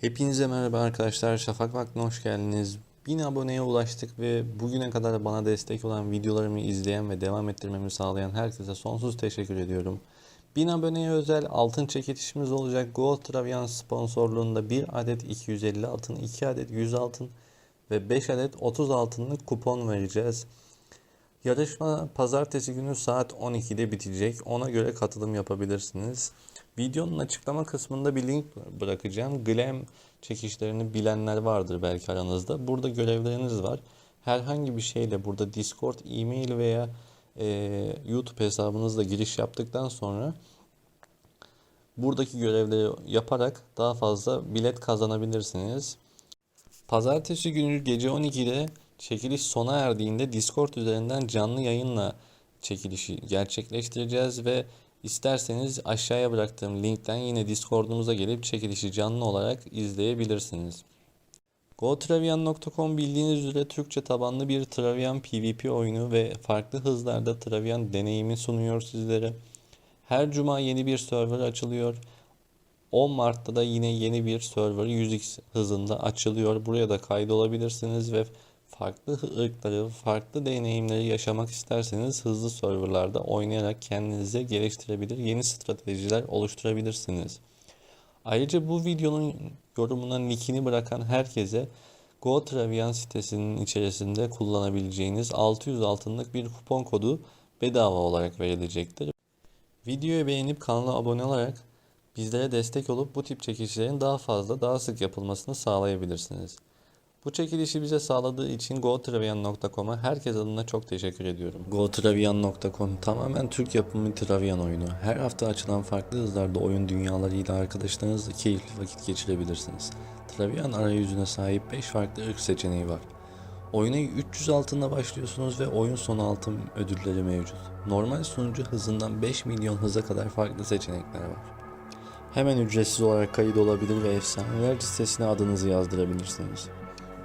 Hepinize merhaba arkadaşlar. Şafak Vakti'ne hoş geldiniz. 1000 aboneye ulaştık ve bugüne kadar bana destek olan videolarımı izleyen ve devam ettirmemi sağlayan herkese sonsuz teşekkür ediyorum. 1000 aboneye özel altın çekilişimiz olacak. Gold Travian sponsorluğunda 1 adet 250 altın, 2 adet 100 altın ve 5 adet 30 altınlık kupon vereceğiz. Yarışma pazartesi günü saat 12'de bitecek. Ona göre katılım yapabilirsiniz. Videonun açıklama kısmında bir link bırakacağım. Glam çekişlerini bilenler vardır belki aranızda. Burada görevleriniz var. Herhangi bir şeyle burada Discord, e-mail veya e, YouTube hesabınızla giriş yaptıktan sonra buradaki görevleri yaparak daha fazla bilet kazanabilirsiniz. Pazartesi günü gece 12'de çekiliş sona erdiğinde Discord üzerinden canlı yayınla çekilişi gerçekleştireceğiz ve isterseniz aşağıya bıraktığım linkten yine Discord'umuza gelip çekilişi canlı olarak izleyebilirsiniz. GoTravian.com bildiğiniz üzere Türkçe tabanlı bir Travian PvP oyunu ve farklı hızlarda Travian deneyimi sunuyor sizlere. Her cuma yeni bir server açılıyor. 10 Mart'ta da yine yeni bir server 100x hızında açılıyor. Buraya da kaydolabilirsiniz ve farklı ırkları, farklı deneyimleri yaşamak isterseniz hızlı serverlarda oynayarak kendinize geliştirebilir, yeni stratejiler oluşturabilirsiniz. Ayrıca bu videonun yorumuna linkini bırakan herkese GoTravian sitesinin içerisinde kullanabileceğiniz 600 altınlık bir kupon kodu bedava olarak verilecektir. Videoyu beğenip kanala abone olarak bizlere destek olup bu tip çekilişlerin daha fazla, daha sık yapılmasını sağlayabilirsiniz. Bu çekilişi bize sağladığı için GoTravian.com'a herkes adına çok teşekkür ediyorum. GoTravian.com tamamen Türk yapımı Travian oyunu. Her hafta açılan farklı hızlarda oyun dünyalarıyla arkadaşlarınızla keyifli vakit geçirebilirsiniz. Travian arayüzüne sahip 5 farklı ırk seçeneği var. Oyuna 300 altınla başlıyorsunuz ve oyun sonu altın ödülleri mevcut. Normal sunucu hızından 5 milyon hıza kadar farklı seçenekler var. Hemen ücretsiz olarak kayıt olabilir ve efsaneler listesine adınızı yazdırabilirsiniz.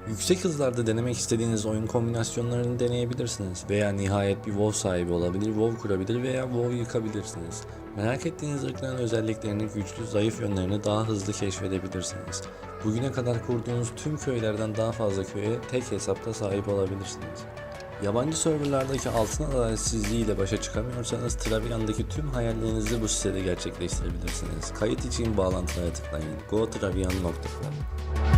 Yüksek hızlarda denemek istediğiniz oyun kombinasyonlarını deneyebilirsiniz veya nihayet bir WoW sahibi olabilir, WoW kurabilir veya WoW yıkabilirsiniz. Merak ettiğiniz ırkların özelliklerini, güçlü, zayıf yönlerini daha hızlı keşfedebilirsiniz. Bugüne kadar kurduğunuz tüm köylerden daha fazla köye tek hesapta sahip olabilirsiniz. Yabancı serverlardaki altın adaletsizliği ile başa çıkamıyorsanız Travian'daki tüm hayallerinizi bu sitede gerçekleştirebilirsiniz. Kayıt için bağlantılara tıklayın. gotravian.com